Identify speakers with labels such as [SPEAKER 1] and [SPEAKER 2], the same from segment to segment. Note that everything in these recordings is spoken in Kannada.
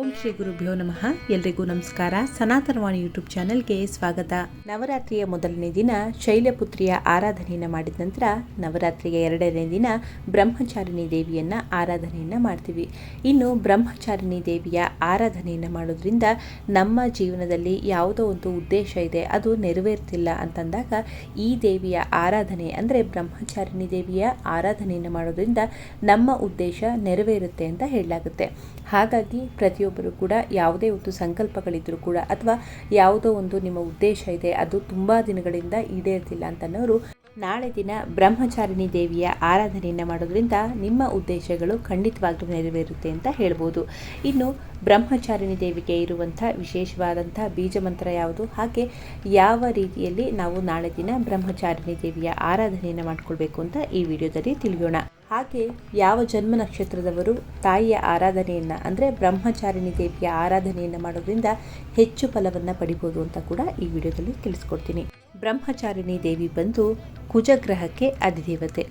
[SPEAKER 1] ಓಂ ಶ್ರೀ ಗುರುಭ್ಯೋ ನಮಃ. ಎಲ್ರಿಗೂ ನಮಸ್ಕಾರ. ಸನಾತನವಾಣಿ ಯೂಟ್ಯೂಬ್ ಚಾನೆಲ್ಗೆ ಸ್ವಾಗತ. ನವರಾತ್ರಿಯ ಮೊದಲನೇ ದಿನ ಶೈಲಪುತ್ರಿಯ ಆರಾಧನೆಯನ್ನು ಮಾಡಿದ ನಂತರ ನವರಾತ್ರಿಯ ಎರಡನೇ ದಿನ ಬ್ರಹ್ಮಚಾರಿಣಿ ದೇವಿಯನ್ನು ಆರಾಧನೆಯನ್ನು ಮಾಡ್ತೀವಿ. ಇನ್ನು ಬ್ರಹ್ಮಚಾರಿಣಿ ದೇವಿಯ ಆರಾಧನೆಯನ್ನು ಮಾಡೋದ್ರಿಂದ ನಮ್ಮ ಜೀವನದಲ್ಲಿ ಯಾವುದೋ ಒಂದು ಉದ್ದೇಶ ಇದೆ, ಅದು ನೆರವೇರ್ತಿಲ್ಲ ಅಂತಂದಾಗ ಈ ದೇವಿಯ ಆರಾಧನೆ ಅಂದರೆ ಬ್ರಹ್ಮಚಾರಿಣಿ ದೇವಿಯ ಆರಾಧನೆಯನ್ನು ಮಾಡೋದ್ರಿಂದ ನಮ್ಮ ಉದ್ದೇಶ ನೆರವೇರುತ್ತೆ ಅಂತ ಹೇಳಲಾಗುತ್ತೆ. ಹಾಗಾಗಿ ಪ್ರತಿಯೊಬ್ಬರು ಕೂಡ ಯಾವುದೇ ಒಂದು ಸಂಕಲ್ಪಗಳಿದ್ರು ಕೂಡ ಅಥವಾ ಯಾವುದೋ ಒಂದು ನಿಮ್ಮ ಉದ್ದೇಶ ಇದೆ, ಅದು ತುಂಬ ದಿನಗಳಿಂದ ಈಡೇರ್ತಿಲ್ಲ ಅಂತನೋರು ನಾಳೆ ದಿನ ಬ್ರಹ್ಮಚಾರಿಣಿ ದೇವಿಯ ಆರಾಧನೆಯನ್ನು ಮಾಡೋದ್ರಿಂದ ನಿಮ್ಮ ಉದ್ದೇಶಗಳು ಖಂಡಿತವಾಗ್ಲೂ ನೆರವೇರುತ್ತೆ ಅಂತ ಹೇಳ್ಬೋದು. ಇನ್ನು ಬ್ರಹ್ಮಚಾರಿಣಿ ದೇವಿಗೆ ಇರುವಂಥ ವಿಶೇಷವಾದಂಥ ಬೀಜ ಮಂತ್ರ ಯಾವುದು? ಹಾಗೆ ಯಾವ ರೀತಿಯಲ್ಲಿ ನಾವು ನಾಳೆ ದಿನ ಬ್ರಹ್ಮಚಾರಿಣಿ ದೇವಿಯ ಆರಾಧನೆಯನ್ನು ಮಾಡಿಕೊಳ್ಬೇಕು ಅಂತ ಈ ವಿಡಿಯೋದಲ್ಲಿ ತಿಳಿಯೋಣ. ಹಾಗೆ ಯಾವ ಜನ್ಮ ನಕ್ಷತ್ರದವರು ತಾಯಿಯ ಆರಾಧನೆಯನ್ನು, ಅಂದರೆ ಬ್ರಹ್ಮಚಾರಿಣಿ ದೇವಿಯ ಆರಾಧನೆಯನ್ನು ಮಾಡೋದ್ರಿಂದ ಹೆಚ್ಚು ಫಲವನ್ನು ಪಡಿಬೋದು ಅಂತ ಕೂಡ ಈ ವಿಡಿಯೋದಲ್ಲಿ ತಿಳಿಸ್ಕೊಡ್ತೀನಿ. ಬ್ರಹ್ಮಚಾರಿಣಿ ದೇವಿ ಬಂದು ಕುಜಗ್ರಹಕ್ಕೆ ಅಧಿದೇವತೆ.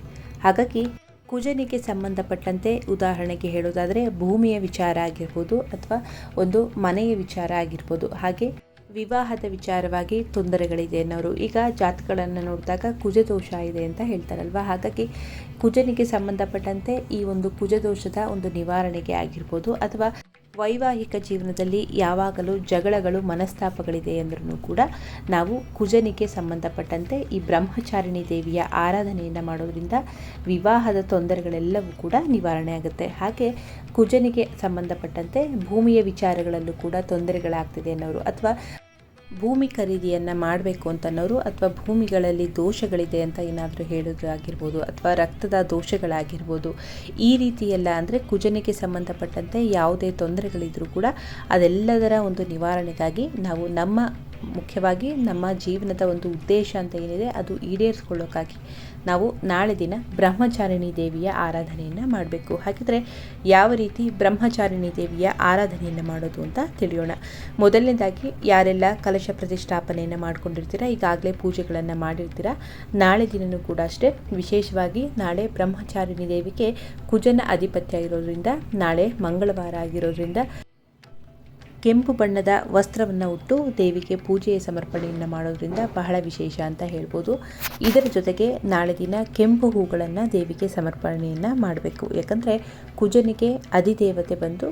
[SPEAKER 1] ಹಾಗಾಗಿ ಕುಜನಿಗೆ ಸಂಬಂಧಪಟ್ಟಂತೆ ಉದಾಹರಣೆಗೆ ಹೇಳೋದಾದರೆ ಭೂಮಿಯ ವಿಚಾರ ಆಗಿರ್ಬೋದು ಅಥವಾ ಒಂದು ಮನೆಯ ವಿಚಾರ ಆಗಿರ್ಬೋದು. ಹಾಗೆ ವಿವಾಹದ ವಿಚಾರವಾಗಿ ತೊಂದರೆಗಳಿದೆ ಅನ್ನೋರು. ಈಗ ಜಾತಕಗಳನ್ನು ನೋಡಿದಾಗ ಕುಜದೋಷ ಇದೆ ಅಂತ ಹೇಳ್ತಾರಲ್ವ? ಹಾಗಾಗಿ ಕುಜನಿಗೆ ಸಂಬಂಧಪಟ್ಟಂತೆ ಈ ಒಂದು ಕುಜದೋಷದ ಒಂದು ನಿವಾರಣೆಗೆ ಆಗಿರ್ಬೋದು ಅಥವಾ ವೈವಾಹಿಕ ಜೀವನದಲ್ಲಿ ಯಾವಾಗಲೂ ಜಗಳಗಳು, ಮನಸ್ತಾಪಗಳಿದೆ ಅಂದ್ರೂ ಕೂಡ ನಾವು ಕುಜನಿಗೆ ಸಂಬಂಧಪಟ್ಟಂತೆ ಈ ಬ್ರಹ್ಮಚಾರಿಣಿ ದೇವಿಯ ಆರಾಧನೆಯನ್ನು ಮಾಡೋದ್ರಿಂದ ವಿವಾಹದ ತೊಂದರೆಗಳೆಲ್ಲವೂ ಕೂಡ ನಿವಾರಣೆ ಆಗುತ್ತೆ. ಹಾಗೆ ಕುಜನಿಗೆ ಸಂಬಂಧಪಟ್ಟಂತೆ ಭೂಮಿಯ ವಿಚಾರಗಳಲ್ಲೂ ಕೂಡ ತೊಂದರೆಗಳಾಗ್ತಿದೆ ಅನ್ನೋರು ಅಥವಾ ಭೂಮಿ ಖರೀದಿಯನ್ನು ಮಾಡಬೇಕು ಅಂತನೋರು ಅಥವಾ ಭೂಮಿಗಳಲ್ಲಿ ದೋಷಗಳಿದೆ ಅಂತ ಏನಾದರೂ ಹೇಳೋದು ಆಗಿರ್ಬೋದು ಅಥವಾ ರಕ್ತದ ದೋಷಗಳಾಗಿರ್ಬೋದು, ಈ ರೀತಿಯೆಲ್ಲ ಅಂದರೆ ಕುಜನಿಗೆ ಸಂಬಂಧಪಟ್ಟಂತೆ ಯಾವುದೇ ತೊಂದರೆಗಳಿದ್ರೂ ಕೂಡ ಅದೆಲ್ಲದರ ಒಂದು ನಿವಾರಣೆಗಾಗಿ ನಾವು ನಮ್ಮ ಮುಖ್ಯವಾಗಿ ನಮ್ಮ ಜೀವನದ ಒಂದು ಉದ್ದೇಶ ಅಂತ ಏನಿದೆ ಅದು ಈಡೇರಿಸ್ಕೊಳ್ಳೋಕ್ಕಾಗಿ ನಾವು ನಾಳೆ ದಿನ ಬ್ರಹ್ಮಚಾರಿಣಿ ದೇವಿಯ ಆರಾಧನೆಯನ್ನು ಮಾಡಬೇಕು. ಹಾಗಿದ್ರೆ ಯಾವ ರೀತಿ ಬ್ರಹ್ಮಚಾರಿಣಿ ದೇವಿಯ ಆರಾಧನೆಯನ್ನು ಮಾಡೋದು ಅಂತ ತಿಳಿಯೋಣ. ಮೊದಲನೇದಾಗಿ ಯಾರೆಲ್ಲ ಕಲಶ ಪ್ರತಿಷ್ಠಾಪನೆಯನ್ನು ಮಾಡ್ಕೊಂಡಿರ್ತೀರಾ, ಈಗಾಗಲೇ ಪೂಜೆಗಳನ್ನು ಮಾಡಿರ್ತೀರಾ, ನಾಳೆ ದಿನವೂ ಕೂಡ ಅಷ್ಟೇ. ವಿಶೇಷವಾಗಿ ನಾಳೆ ಬ್ರಹ್ಮಚಾರಿಣಿ ದೇವಿಗೆ ಕುಜನ ಅಧಿಪತ್ಯ ಇರೋದ್ರಿಂದ, ನಾಳೆ ಮಂಗಳವಾರ ಆಗಿರೋದ್ರಿಂದ ಕೆಂಪು ಬಣ್ಣದ ವಸ್ತ್ರವನ್ನು ಉಟ್ಟು ದೇವಿಗೆ ಪೂಜೆಯ ಸಮರ್ಪಣೆಯನ್ನು ಮಾಡೋದ್ರಿಂದ ಬಹಳ ವಿಶೇಷ ಅಂತ ಹೇಳ್ಬೋದು. ಇದರ ಜೊತೆಗೆ ನಾಳೆ ದಿನ ಕೆಂಪು ಹೂಗಳನ್ನು ದೇವಿಗೆ ಸಮರ್ಪಣೆಯನ್ನು ಮಾಡಬೇಕು. ಯಾಕಂದರೆ ಕುಜನಿಗೆ ಅಧಿದೇವತೆ ಬಂದು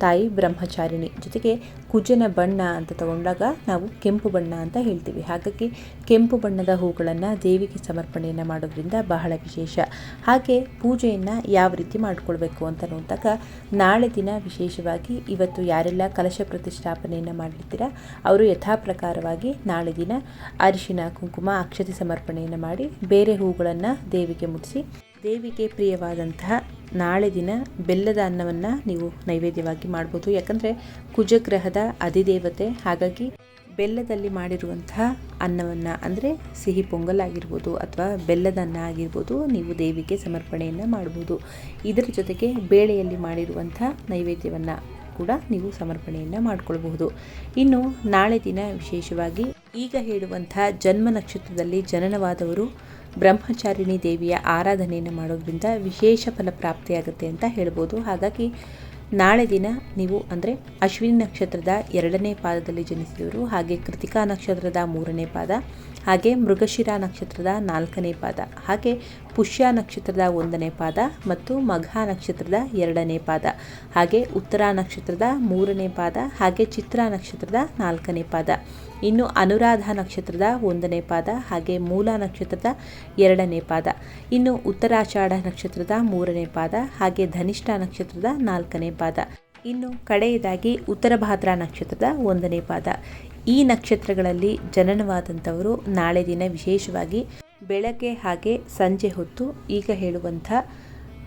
[SPEAKER 1] ತಾಯಿ ಬ್ರಹ್ಮಚಾರಿಣಿ. ಜೊತೆಗೆ ಕುಜನ ಬಣ್ಣ ಅಂತ ತಗೊಂಡಾಗ ನಾವು ಕೆಂಪು ಬಣ್ಣ ಅಂತ ಹೇಳ್ತೀವಿ. ಹಾಗಾಗಿ ಕೆಂಪು ಬಣ್ಣದ ಹೂಗಳನ್ನು ದೇವಿಗೆ ಸಮರ್ಪಣೆಯನ್ನು ಮಾಡೋದ್ರಿಂದ ಬಹಳ ವಿಶೇಷ. ಹಾಗೆ ಪೂಜೆಯನ್ನು ಯಾವ ರೀತಿ ಮಾಡಿಕೊಳ್ಬೇಕು ಅಂತ ನೋಡಿದಾಗ ನಾಳೆ ದಿನ ವಿಶೇಷವಾಗಿ ಇವತ್ತು ಯಾರೆಲ್ಲ ಕಲಶ ಪ್ರತಿಷ್ಠಾಪನೆಯನ್ನು ಮಾಡಿರ್ತೀರಾ ಅವರು ಯಥಾಪ್ರಕಾರವಾಗಿ ನಾಳೆ ದಿನ ಅರಿಶಿನ, ಕುಂಕುಮ, ಅಕ್ಷತೆ ಸಮರ್ಪಣೆಯನ್ನು ಮಾಡಿ ಬೇರೆ ಹೂಗಳನ್ನು ದೇವಿಗೆ ಮುಟ್ಟಿಸಿ ದೇವಿಗೆ ಪ್ರಿಯವಾದಂತಹ ನಾಳೆ ದಿನ ಬೆಲ್ಲದ ಅನ್ನವನ್ನು ನೀವು ನೈವೇದ್ಯವಾಗಿ ಮಾಡ್ಬೋದು. ಯಾಕಂದರೆ ಕುಜಗ್ರಹದ ಅಧಿದೇವತೆ, ಹಾಗಾಗಿ ಬೆಲ್ಲದಲ್ಲಿ ಮಾಡಿರುವಂತಹ ಅನ್ನವನ್ನು ಅಂದರೆ ಸಿಹಿ ಪೊಂಗಲ್ ಆಗಿರ್ಬೋದು ಅಥವಾ ಬೆಲ್ಲದ ಅನ್ನ ಆಗಿರ್ಬೋದು ನೀವು ದೇವಿಗೆ ಸಮರ್ಪಣೆಯನ್ನು ಮಾಡ್ಬೋದು. ಇದರ ಜೊತೆಗೆ ಬೇಳೆಯಲ್ಲಿ ಮಾಡಿರುವಂಥ ನೈವೇದ್ಯವನ್ನು ಕೂಡ ನೀವು ಸಮರ್ಪಣೆಯನ್ನು ಮಾಡಿಕೊಳ್ಬಹುದು. ಇನ್ನು ನಾಳೆ ದಿನ ವಿಶೇಷವಾಗಿ ಈಗ ಹೇಳುವಂಥ ಜನ್ಮ ನಕ್ಷತ್ರದಲ್ಲಿ ಜನನವಾದವರು ಬ್ರಹ್ಮಚಾರಿಣಿ ದೇವಿಯ ಆರಾಧನೆಯನ್ನು ಮಾಡೋದ್ರಿಂದ ವಿಶೇಷ ಫಲ ಪ್ರಾಪ್ತಿಯಾಗುತ್ತೆ ಅಂತ ಹೇಳ್ಬೋದು. ಹಾಗಾಗಿ ನಾಳೆ ದಿನ ನೀವು ಅಂದರೆ ಅಶ್ವಿನಿ ನಕ್ಷತ್ರದ ಎರಡನೇ ಪಾದದಲ್ಲಿ ಜನಿಸಿದವರು ಹಾಗೆ ಕೃತಿಕಾ ನಕ್ಷತ್ರದ ಮೂರನೇ ಪಾದ ಹಾಗೆ ಮೃಗಶಿರ ನಕ್ಷತ್ರದ ನಾಲ್ಕನೇ ಪಾದ, ಹಾಗೆ ಪುಷ್ಯ ನಕ್ಷತ್ರದ ಒಂದನೇ ಪಾದ ಮತ್ತು ಮಘ ನಕ್ಷತ್ರದ ಎರಡನೇ ಪಾದ, ಹಾಗೆ ಉತ್ತರ ನಕ್ಷತ್ರದ ಮೂರನೇ ಪಾದ, ಹಾಗೆ ಚಿತ್ರ ನಕ್ಷತ್ರದ ನಾಲ್ಕನೇ ಪಾದ. ಇನ್ನು ಅನುರಾಧ ನಕ್ಷತ್ರದ ಒಂದನೇ ಪಾದ, ಹಾಗೆ ಮೂಲ ನಕ್ಷತ್ರದ ಎರಡನೇ ಪಾದ. ಇನ್ನು ಉತ್ತರಾಷಾಢ ನಕ್ಷತ್ರದ ಮೂರನೇ ಪಾದ, ಹಾಗೆ ಧನಿಷ್ಠ ನಕ್ಷತ್ರದ ನಾಲ್ಕನೇ ಪಾದ. ಇನ್ನು ಕಡೆಯದಾಗಿ ಉತ್ತರ ಭಾದ್ರಾ ನಕ್ಷತ್ರದ ಒಂದನೇ ಪಾದ. ಈ ನಕ್ಷತ್ರಗಳಲ್ಲಿ ಜನನವಾದಂಥವರು ನಾಳೆ ದಿನ ವಿಶೇಷವಾಗಿ ಬೆಳಗ್ಗೆ ಹಾಗೆ ಸಂಜೆ ಹೊತ್ತು ಈಗ ಹೇಳುವಂಥ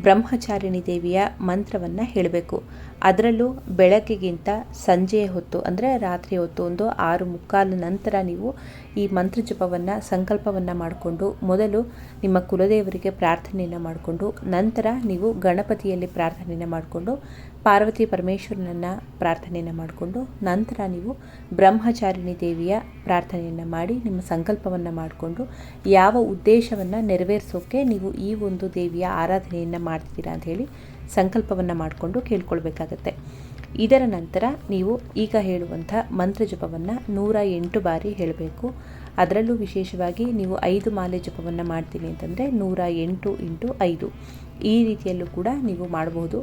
[SPEAKER 1] ಬ್ರಹ್ಮಚಾರಿಣಿ ದೇವಿಯ ಮಂತ್ರವನ್ನು ಹೇಳಬೇಕು. ಅದರಲ್ಲೂ ಬೆಳಗ್ಗೆಗಿಂತ ಸಂಜೆಯ ಹೊತ್ತು, ಅಂದರೆ ರಾತ್ರಿ ಹೊತ್ತು ಒಂದು ಆರು ಮುಕ್ಕಾಲು ನಂತರ ನೀವು ಈ ಮಂತ್ರ ಜಪವನ್ನು ಸಂಕಲ್ಪವನ್ನು ಮಾಡಿಕೊಂಡು ಮೊದಲು ನಿಮ್ಮ ಕುಲದೇವರಿಗೆ ಪ್ರಾರ್ಥನೆಯನ್ನು ಮಾಡಿಕೊಂಡು, ನಂತರ ನೀವು ಗಣಪತಿಯಲ್ಲಿ ಪ್ರಾರ್ಥನೆಯನ್ನು ಮಾಡಿಕೊಂಡು, ಪಾರ್ವತಿ ಪರಮೇಶ್ವರನನ್ನು ಪ್ರಾರ್ಥನೆಯನ್ನು ಮಾಡಿಕೊಂಡು, ನಂತರ ನೀವು ಬ್ರಹ್ಮಚಾರಿಣಿ ದೇವಿಯ ಪ್ರಾರ್ಥನೆಯನ್ನು ಮಾಡಿ ನಿಮ್ಮ ಸಂಕಲ್ಪವನ್ನು ಮಾಡಿಕೊಂಡು, ಯಾವ ಉದ್ದೇಶವನ್ನು ನೆರವೇರಿಸೋಕ್ಕೆ ನೀವು ಈ ಒಂದು ದೇವಿಯ ಆರಾಧನೆಯನ್ನು ಮಾಡ್ತೀರಾ ಅಂತ ಹೇಳಿ ಸಂಕಲ್ಪವನ್ನು ಮಾಡಿಕೊಂಡು ಕೇಳ್ಕೊಳ್ಬೇಕಾಗತ್ತೆ. ಇದರ ನಂತರ ನೀವು ಈಗ ಹೇಳುವಂಥ ಮಂತ್ರ ಜಪವನ್ನು ನೂರ ಎಂಟು ಬಾರಿ ಹೇಳಬೇಕು. ಅದರಲ್ಲೂ ವಿಶೇಷವಾಗಿ ನೀವು ಐದು ಮಾಲೆ ಜಪವನ್ನು ಮಾಡ್ತೀನಿ ಅಂತಂದರೆ ನೂರ ಎಂಟು ಇಂಟು ಐದು. ಈ ರೀತಿಯಲ್ಲೂ ಕೂಡ ನೀವು ಮಾಡಬಹುದು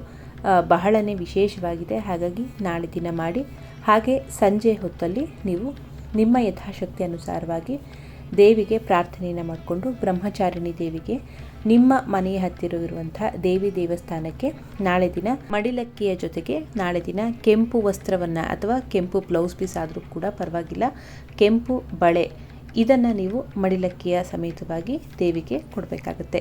[SPEAKER 1] ಬಹಳನೇ ವಿಶೇಷವಾಗಿದೆ. ಹಾಗಾಗಿ ನಾಳೆ ದಿನ ಮಾಡಿ. ಹಾಗೆ ಸಂಜೆ ಹೊತ್ತಲ್ಲಿ ನೀವು ನಿಮ್ಮ ಯಥಾಶಕ್ತಿ ಅನುಸಾರವಾಗಿ ದೇವಿಗೆ ಪ್ರಾರ್ಥನೆಯನ್ನು ಮಾಡಿಕೊಂಡು ಬ್ರಹ್ಮಚಾರಿಣಿ ದೇವಿಗೆ ನಿಮ್ಮ ಮನೆಯ ಹತ್ತಿರ ಇರುವಂಥ ದೇವಿ ದೇವಸ್ಥಾನಕ್ಕೆ ನಾಳೆ ದಿನ ಮಡಿಲಕ್ಕಿಯ ಜೊತೆಗೆ ನಾಳೆ ದಿನ ಕೆಂಪು ವಸ್ತ್ರವನ್ನು ಅಥವಾ ಕೆಂಪು ಬ್ಲೌಸ್ ಪೀಸ್ ಆದರೂ ಕೂಡ ಪರವಾಗಿಲ್ಲ. ಕೆಂಪು ಬಳೆ, ಇದನ್ನು ನೀವು ಮಡಿಲಕ್ಕಿಯ ಸಮೇತವಾಗಿ ದೇವಿಗೆ ಕೊಡಬೇಕಾಗುತ್ತೆ.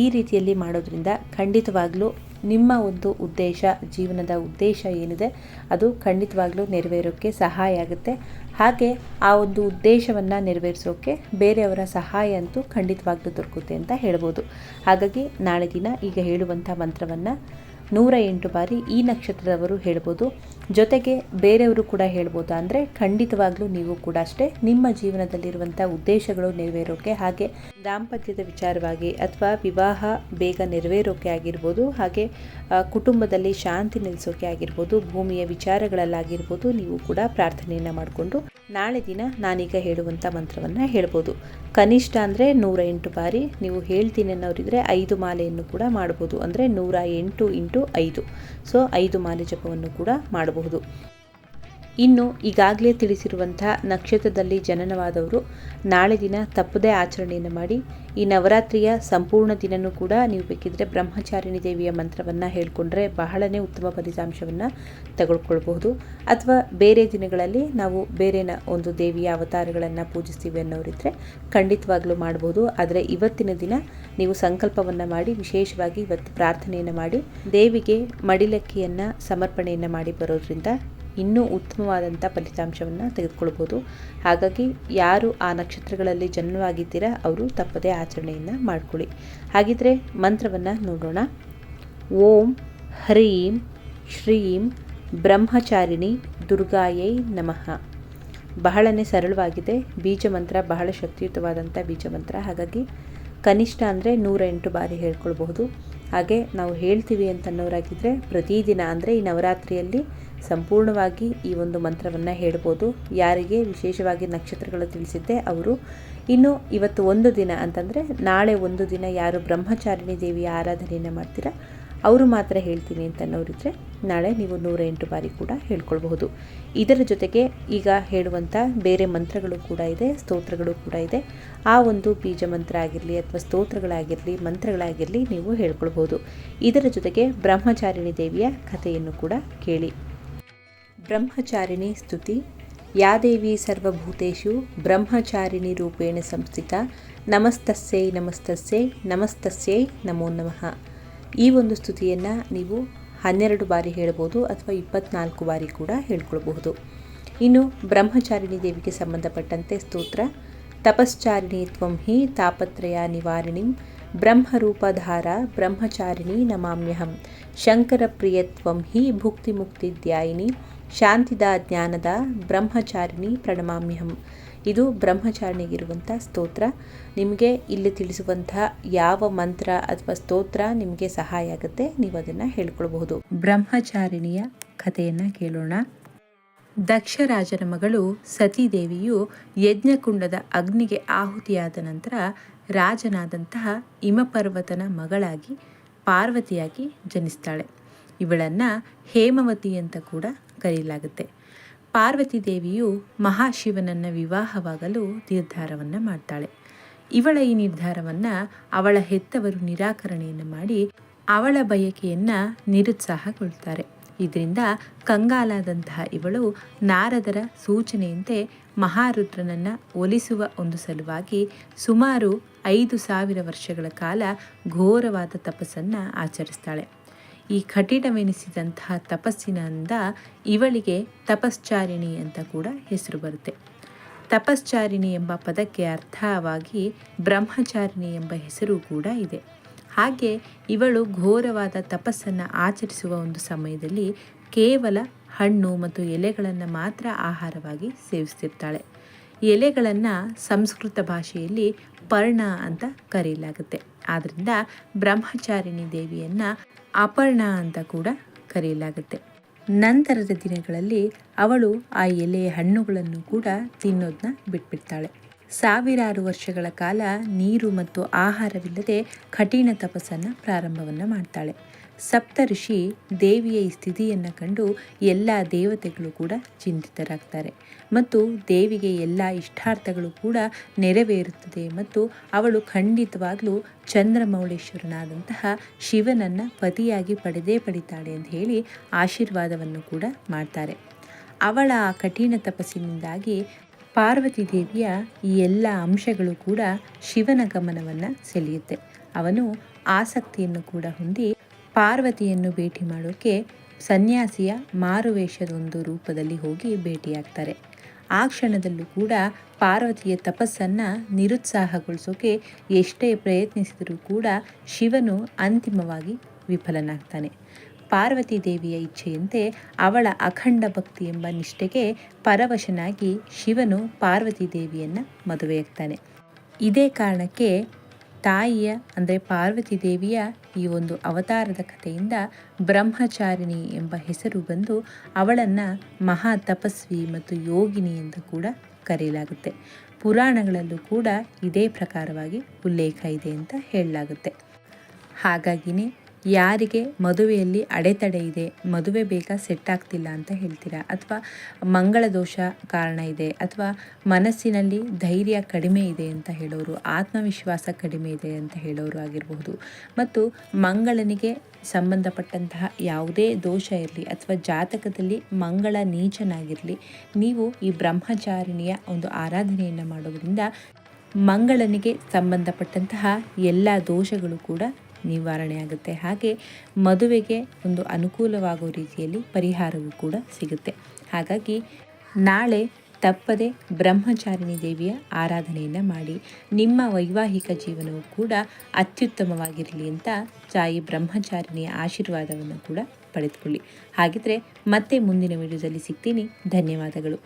[SPEAKER 1] ಈ ರೀತಿಯಲ್ಲಿ ಮಾಡೋದ್ರಿಂದ ಖಂಡಿತವಾಗ್ಲೂ ನಿಮ್ಮ ಒಂದು ಉದ್ದೇಶ, ಜೀವನದ ಉದ್ದೇಶ ಏನಿದೆ, ಅದು ಖಂಡಿತವಾಗ್ಲೂ ನೆರವೇರೋಕ್ಕೆ ಸಹಾಯ ಆಗುತ್ತೆ. ಹಾಗೆ ಆ ಒಂದು ಉದ್ದೇಶವನ್ನು ನೆರವೇರಿಸೋಕ್ಕೆ ಬೇರೆಯವರ ಸಹಾಯ ಅಂತೂ ಖಂಡಿತವಾಗ್ಲೂ ದೊರಕುತ್ತೆ ಅಂತ ಹೇಳ್ಬೋದು. ಹಾಗಾಗಿ ನಾಳೆ ದಿನ ಈಗ ಹೇಳುವಂಥ ಮಂತ್ರವನ್ನು ನೂರ ಎಂಟು ಬಾರಿ ಈ ನಕ್ಷತ್ರದವರು ಹೇಳ್ಬೋದು. ಜೊತೆಗೆ ಬೇರೆಯವರು ಕೂಡ ಹೇಳ್ಬೋದು ಅಂದರೆ ಖಂಡಿತವಾಗ್ಲೂ ನೀವು ಕೂಡ ಅಷ್ಟೇ ನಿಮ್ಮ ಜೀವನದಲ್ಲಿರುವಂಥ ಉದ್ದೇಶಗಳು ನೆರವೇರೋಕೆ ಹಾಗೆ ದಾಂಪತ್ಯದ ವಿಚಾರವಾಗಿ ಅಥವಾ ವಿವಾಹ ಬೇಗ ನೆರವೇರೋಕೆ ಆಗಿರ್ಬೋದು, ಹಾಗೆ ಕುಟುಂಬದಲ್ಲಿ ಶಾಂತಿ ನೆಲೆಸೋಕೆ ಆಗಿರ್ಬೋದು, ಭೂಮಿಯ ವಿಚಾರಗಳಲ್ಲಾಗಿರ್ಬೋದು, ನೀವು ಕೂಡ ಪ್ರಾರ್ಥನೆಯನ್ನು ಮಾಡಿಕೊಂಡು ನಾಳೆ ದಿನ ನಾನೀಗ ಹೇಳುವಂಥ ಮಂತ್ರವನ್ನು ಹೇಳ್ಬೋದು. ಕನಿಷ್ಠ ಅಂದರೆ ನೂರ ಎಂಟು ಬಾರಿ ನೀವು ಹೇಳ್ತೀನಿ ಅನ್ನೋರಿದ್ರೆ ಐದು ಮಾಲೆಯನ್ನು ಕೂಡ ಮಾಡ್ಬೋದು. ಅಂದರೆ ನೂರ ಎಂಟು ಇಂಟು ಐದು. ಸೊ ಐದು ಮಾಲೆ ಜಪವನ್ನು ಕೂಡ ಮಾಡಬಹುದು. ಇನ್ನು ಈಗಾಗಲೇ ತಿಳಿಸಿರುವಂಥ ನಕ್ಷತ್ರದಲ್ಲಿ ಜನನವಾದವರು ನಾಳೆ ದಿನ ತಪ್ಪದೇ ಆಚರಣೆಯನ್ನು ಮಾಡಿ, ಈ ನವರಾತ್ರಿಯ ಸಂಪೂರ್ಣ ದಿನನೂ ಕೂಡ ನೀವು ಬೇಕಿದ್ರೆ ಬ್ರಹ್ಮಚಾರಿಣಿ ದೇವಿಯ ಮಂತ್ರವನ್ನು ಹೇಳಿಕೊಂಡ್ರೆ ಬಹಳನೇ ಉತ್ತಮ ಫಲಿತಾಂಶವನ್ನು ತಗೊಳ್ಕೊಳ್ಬಹುದು. ಅಥವಾ ಬೇರೆ ದಿನಗಳಲ್ಲಿ ನಾವು ಬೇರೆ ನ- ಒಂದು ದೇವಿಯ ಅವತಾರಗಳನ್ನು ಪೂಜಿಸ್ತೀವಿ ಅನ್ನೋರಿದ್ರೆ ಖಂಡಿತವಾಗ್ಲೂ ಮಾಡ್ಬೋದು. ಆದರೆ ಇವತ್ತಿನ ದಿನ ನೀವು ಸಂಕಲ್ಪವನ್ನು ಮಾಡಿ, ವಿಶೇಷವಾಗಿ ಇವತ್ತು ಪ್ರಾರ್ಥನೆಯನ್ನು ಮಾಡಿ, ದೇವಿಗೆ ಮಡಿಲಕ್ಕಿಯನ್ನು ಸಮರ್ಪಣೆಯನ್ನು ಮಾಡಿ ಬರೋದ್ರಿಂದ ಇನ್ನೂ ಉತ್ತಮವಾದಂಥ ಫಲಿತಾಂಶವನ್ನು ತೆಗೆದುಕೊಳ್ಬೋದು. ಹಾಗಾಗಿ ಯಾರು ಆ ನಕ್ಷತ್ರಗಳಲ್ಲಿ ಜನ್ಮವಾಗಿದ್ದೀರ, ಅವರು ತಪ್ಪದೇ ಆಚರಣೆಯನ್ನು ಮಾಡ್ಕೊಳ್ಳಿ. ಹಾಗಿದ್ರೆ ಮಂತ್ರವನ್ನು ನೋಡೋಣ. ಓಂ ಹ್ರೀಂ ಶ್ರೀಂ ಬ್ರಹ್ಮಚಾರಿಣಿ ದುರ್ಗಾಯೈ ನಮಃ. ಬಹಳನೇ ಸರಳವಾಗಿದೆ. ಬೀಜ ಮಂತ್ರ ಬಹಳ ಶಕ್ತಿಯುತವಾದಂಥ ಬೀಜ ಮಂತ್ರ. ಹಾಗಾಗಿ ಕನಿಷ್ಠ ಅಂದರೆ ನೂರ ಎಂಟು ಬಾರಿ ಹೇಳ್ಕೊಳ್ಬಹುದು. ಹಾಗೆ ನಾವು ಹೇಳ್ತೀವಿ ಅಂತ ಅನ್ನೋರಾಗಿದ್ದರೆ ಪ್ರತಿದಿನ ಅಂದರೆ ಈ ನವರಾತ್ರಿಯಲ್ಲಿ ಸಂಪೂರ್ಣವಾಗಿ ಈ ಒಂದು ಮಂತ್ರವನ್ನು ಹೇಳ್ಬೋದು. ಯಾರಿಗೆ ವಿಶೇಷವಾಗಿ ನಕ್ಷತ್ರಗಳು ತಿಳಿಸಿದ್ದೆ ಅವರು. ಇನ್ನು ಇವತ್ತು ಒಂದು ದಿನ ಅಂತಂದರೆ ನಾಳೆ ಒಂದು ದಿನ ಯಾರು ಬ್ರಹ್ಮಚಾರಿಣಿ ದೇವಿಯ ಆರಾಧನೆಯನ್ನು ಮಾಡ್ತೀರಾ, ಅವರು ಮಾತ್ರ ಹೇಳ್ತೀನಿ ಅಂತ ಅನ್ನೋರಿದ್ರೆ ನಾಳೆ ನೀವು ನೂರ ಎಂಟು ಬಾರಿ ಕೂಡ ಹೇಳ್ಕೊಳ್ಬಹುದು. ಇದರ ಜೊತೆಗೆ ಈಗ ಹೇಳುವಂಥ ಬೇರೆ ಮಂತ್ರಗಳು ಕೂಡ ಇದೆ, ಸ್ತೋತ್ರಗಳು ಕೂಡ ಇದೆ. ಆ ಒಂದು ಬೀಜ ಮಂತ್ರ ಆಗಿರಲಿ ಅಥವಾ ಸ್ತೋತ್ರಗಳಾಗಿರಲಿ, ಮಂತ್ರಗಳಾಗಿರಲಿ ನೀವು ಹೇಳ್ಕೊಳ್ಬಹುದು. ಇದರ ಜೊತೆಗೆ ಬ್ರಹ್ಮಚಾರಿಣಿ ದೇವಿಯ ಕಥೆಯನ್ನು ಕೂಡ ಕೇಳಿ. ಬ್ರಹ್ಮಚಾರಿಣಿ ಸ್ತುತಿ. ಯಾದೇವಿ ಸರ್ವಭೂತೇಷು ಬ್ರಹ್ಮಚಾರಿಣಿ ರೂಪೇಣ ಸಂಸ್ಥಿತ. ನಮಸ್ತಸ್ಯೈ ನಮಸ್ತಸ್ಯೈ ನಮಸ್ತಸ್ಯೈ ನಮೋ ನಮಃ. ಈ ಒಂದು ಸ್ತುತಿಯನ್ನು ನೀವು ಹನ್ನೆರಡು ಬಾರಿ ಹೇಳ್ಬೋದು ಅಥವಾ ಇಪ್ಪತ್ನಾಲ್ಕು ಬಾರಿ ಕೂಡ ಹೇಳ್ಕೊಳ್ಬಹುದು. ಇನ್ನು ಬ್ರಹ್ಮಚಾರಿಣಿ ದೇವಿಗೆ ಸಂಬಂಧಪಟ್ಟಂತೆ ಸ್ತೋತ್ರ. ತಪಶ್ಚಾರಿಣಿ ತ್ವಂ ಹಿ ತಾಪತ್ರಯ ನಿವಾರಿಣಿಂ. ಬ್ರಹ್ಮರೂಪಧಾರ, ಬ್ರಹ್ಮಚಾರಿಣಿ ನಮಾಮ್ಯಹಂ ಶಂಕರ ಪ್ರಿಯತ್ವಂ ಹಿ ಧ್ಯಾಯಿನಿ ಶಾಂತಿದ ಜ್ಞಾನದ ಬ್ರಹ್ಮಚಾರಿಣಿ ಪ್ರಣಮಾಮ್ಯಹಂ. ಇದು ಬ್ರಹ್ಮಚಾರಿಣಿಗಿರುವಂಥ ಸ್ತೋತ್ರ. ನಿಮಗೆ ಇಲ್ಲಿ ತಿಳಿಸುವಂಥ ಯಾವ ಮಂತ್ರ ಅಥವಾ ಸ್ತೋತ್ರ ನಿಮಗೆ ಸಹಾಯ ಆಗುತ್ತೆ ನೀವು ಅದನ್ನು ಹೇಳ್ಕೊಳ್ಬಹುದು. ಬ್ರಹ್ಮಚಾರಿಣಿಯ ಕಥೆಯನ್ನು ಕೇಳೋಣ. ದಕ್ಷರಾಜನ ಮಗಳು ಸತೀದೇವಿಯು ಯಜ್ಞಕುಂಡದ ಅಗ್ನಿಗೆ ಆಹುತಿಯಾದ ನಂತರ ರಾಜನಾದಂತಹ ಹಿಮಪರ್ವತನ ಮಗಳಾಗಿ, ಪಾರ್ವತಿಯಾಗಿ ಜನಿಸ್ತಾಳೆ. ಇವಳನ್ನು ಹೇಮವತಿ ಅಂತ ಕೂಡ ಕರೆಯಲಾಗುತ್ತೆ. ಪಾರ್ವತಿ ದೇವಿಯು ಮಹಾಶಿವನನ್ನು ವಿವಾಹವಾಗಲು ನಿರ್ಧಾರವನ್ನು ಮಾಡ್ತಾಳೆ. ಇವಳ ಈ ನಿರ್ಧಾರವನ್ನು ಅವಳ ಹೆತ್ತವರು ನಿರಾಕರಣೆಯನ್ನು ಮಾಡಿ ಅವಳ ಬಯಕೆಯನ್ನು ನಿರುತ್ಸಾಹಗೊಳ್ತಾರೆ. ಇದರಿಂದ ಕಂಗಾಲಾದಂತಹ ಇವಳು ನಾರದರ ಸೂಚನೆಯಂತೆ ಮಹಾರುದ್ರನನ್ನು ಒಲಿಸುವ ಒಂದು ಸಲುವಾಗಿ ಸುಮಾರು ಐದು ಸಾವಿರ ವರ್ಷಗಳ ಕಾಲ ಘೋರವಾದ ತಪಸ್ಸನ್ನು ಆಚರಿಸ್ತಾಳೆ. ಈ ಕಠಿಣವೆನಿಸಿದಂತಹ ತಪಸ್ಸಿನಿಂದ ಇವಳಿಗೆ ತಪಶ್ಚಾರಿಣಿ ಅಂತ ಕೂಡ ಹೆಸರು ಬರುತ್ತೆ. ತಪಶ್ಚಾರಿಣಿ ಎಂಬ ಪದಕ್ಕೆ ಅರ್ಥವಾಗಿ ಬ್ರಹ್ಮಚಾರಿಣಿ ಎಂಬ ಹೆಸರು ಕೂಡ ಇದೆ. ಹಾಗೆ ಇವಳು ಘೋರವಾದ ತಪಸ್ಸನ್ನು ಆಚರಿಸುವ ಒಂದು ಸಮಯದಲ್ಲಿ ಕೇವಲ ಹಣ್ಣು ಮತ್ತು ಎಲೆಗಳನ್ನು ಮಾತ್ರ ಆಹಾರವಾಗಿ ಸೇವಿಸ್ತಿರ್ತಾಳೆ. ಎಲೆಗಳನ್ನು ಸಂಸ್ಕೃತ ಭಾಷೆಯಲ್ಲಿ ಪರ್ಣ ಅಂತ ಕರೆಯಲಾಗುತ್ತೆ. ಆದ್ದರಿಂದ ಬ್ರಹ್ಮಚಾರಿಣಿ ದೇವಿಯನ್ನು ಅಪರ್ಣ ಅಂತ ಕೂಡ ಕರೆಯಲಾಗುತ್ತೆ. ನಂತರದ ದಿನಗಳಲ್ಲಿ ಅವಳು ಆ ಎಲೆಯ ಹಣ್ಣುಗಳನ್ನು ಕೂಡ ತಿನ್ನೋದನ್ನ ಬಿಟ್ಬಿಡ್ತಾಳೆ. ಸಾವಿರಾರು ವರ್ಷಗಳ ಕಾಲ ನೀರು ಮತ್ತು ಆಹಾರವಿಲ್ಲದೆ ಕಠಿಣ ತಪಸ್ಸನ್ನು ಪ್ರಾರಂಭವನ್ನು ಮಾಡ್ತಾಳೆ. ಸಪ್ತ ಋಷಿ ದೇವಿಯ ಈ ಸ್ಥಿತಿಯನ್ನು ಕಂಡು ಎಲ್ಲ ದೇವತೆಗಳು ಕೂಡ ಚಿಂತಿತರಾಗ್ತಾರೆ ಮತ್ತು ದೇವಿಗೆ ಎಲ್ಲ ಇಷ್ಟಾರ್ಥಗಳು ಕೂಡ ನೆರವೇರುತ್ತದೆ ಮತ್ತು ಅವಳು ಖಂಡಿತವಾಗಲೂ ಚಂದ್ರಮೌಳೇಶ್ವರನಾದಂತಹ ಶಿವನನ್ನು ಪತಿಯಾಗಿ ಪಡೆದೇ ಪಡಿತಾಳೆ ಅಂತ ಹೇಳಿ ಆಶೀರ್ವಾದವನ್ನು ಕೂಡ ಮಾಡ್ತಾರೆ. ಅವಳ ಆ ಕಠಿಣ ತಪಸ್ಸಿನಿಂದಾಗಿ ಪಾರ್ವತಿ ದೇವಿಯ ಈ ಎಲ್ಲ ಅಂಶಗಳು ಕೂಡ ಶಿವನ ಗಮನವನ್ನು ಸೆಳೆಯುತ್ತೆ. ಅವನು ಆಸಕ್ತಿಯನ್ನು ಕೂಡ ಹೊಂದಿ ಪಾರ್ವತಿಯನ್ನು ಭೇಟಿ ಮಾಡೋಕ್ಕೆ ಸನ್ಯಾಸಿಯ ಮಾರುವೇಷದೊಂದು ರೂಪದಲ್ಲಿ ಹೋಗಿ ಭೇಟಿಯಾಗ್ತಾರೆ. ಆ ಕ್ಷಣದಲ್ಲೂ ಕೂಡ ಪಾರ್ವತಿಯ ತಪಸ್ಸನ್ನು ನಿರುತ್ಸಾಹಗೊಳಿಸೋಕೆ ಎಷ್ಟೇ ಪ್ರಯತ್ನಿಸಿದರೂ ಕೂಡ ಶಿವನು ಅಂತಿಮವಾಗಿ ವಿಫಲನಾಗ್ತಾನೆ. ಪಾರ್ವತಿ ದೇವಿಯ ಇಚ್ಛೆಯಂತೆ ಅವಳ ಅಖಂಡ ಭಕ್ತಿ ಎಂಬ ನಿಷ್ಠೆಗೆ ಪರವಶನಾಗಿ ಶಿವನು ಪಾರ್ವತಿ ದೇವಿಯನ್ನು ಮದುವೆಯಾಗ್ತಾನೆ ಇದೇ ಕಾರಣಕ್ಕೆ ತಾಯಿಯ, ಅಂದರೆ ಪಾರ್ವತಿ ದೇವಿಯ ಈ ಒಂದು ಅವತಾರದ ಕಥೆಯಿಂದ ಬ್ರಹ್ಮಚಾರಿಣಿ ಎಂಬ ಹೆಸರು ಬಂದು ಅವಳನ್ನು ಮಹಾ ತಪಸ್ವಿ ಮತ್ತು ಯೋಗಿನಿ ಎಂದು ಕೂಡ ಕರೆಯಲಾಗುತ್ತೆ. ಪುರಾಣಗಳಲ್ಲೂ ಕೂಡ ಇದೇ ಪ್ರಕಾರವಾಗಿ ಉಲ್ಲೇಖ ಇದೆ ಅಂತ ಹೇಳಲಾಗುತ್ತೆ. ಹಾಗಾಗಿನೇ ಯಾರಿಗೆ ಮದುವೆಯಲ್ಲಿ ಅಡೆತಡೆ ಇದೆ, ಮದುವೆ ಬೇಗ ಸೆಟ್ ಆಗ್ತಿಲ್ಲ ಅಂತ ಹೇಳ್ತೀರಾ? ಅಥವಾ ಮಂಗಳ ದೋಷ ಕಾರಣ ಇದೆ, ಅಥವಾ ಮನಸ್ಸಿನಲ್ಲಿ ಧೈರ್ಯ ಕಡಿಮೆ ಇದೆ ಅಂತ ಹೇಳೋರು, ಆತ್ಮವಿಶ್ವಾಸ ಕಡಿಮೆ ಇದೆ ಅಂತ ಹೇಳೋರು ಆಗಿರಬಹುದು. ಮತ್ತು ಮಂಗಳನಿಗೆ ಸಂಬಂಧಪಟ್ಟಂತಹ ಯಾವುದೇ ದೋಷ ಇರಲಿ ಅಥವಾ ಜಾತಕದಲ್ಲಿ ಮಂಗಳ ನೀಚನಾಗಿರಲಿ, ನೀವು ಈ ಬ್ರಹ್ಮಚಾರಿಣಿಯ ಒಂದು ಆರಾಧನೆಯನ್ನು ಮಾಡೋದರಿಂದ ಮಂಗಳನಿಗೆ ಸಂಬಂಧಪಟ್ಟಂತಹ ಎಲ್ಲ ದೋಷಗಳು ಕೂಡ ನಿವಾರಣೆ ಆಗುತ್ತೆ. ಹಾಗೆ ಮದುವೆಗೆ ಒಂದು ಅನುಕೂಲವಾಗೋ ರೀತಿಯಲ್ಲಿ ಪರಿಹಾರವೂ ಕೂಡ ಸಿಗುತ್ತೆ. ಹಾಗಾಗಿ ನಾಳೆ ತಪ್ಪದೆ ಬ್ರಹ್ಮಚಾರಿಣಿ ದೇವಿಯ ಆರಾಧನೆಯನ್ನು ಮಾಡಿ, ನಿಮ್ಮ ವೈವಾಹಿಕ ಜೀವನವು ಕೂಡ ಅತ್ಯುತ್ತಮವಾಗಿರಲಿ ಅಂತ ತಾಯಿ ಬ್ರಹ್ಮಚಾರಿಣಿಯ ಆಶೀರ್ವಾದವನ್ನು ಕೂಡ ಪಡೆದುಕೊಳ್ಳಿ. ಹಾಗಿದ್ರೆ ಮತ್ತೆ ಮುಂದಿನ ವಿಡಿಯೋದಲ್ಲಿ ಸಿಗ್ತೀನಿ. ಧನ್ಯವಾದಗಳು.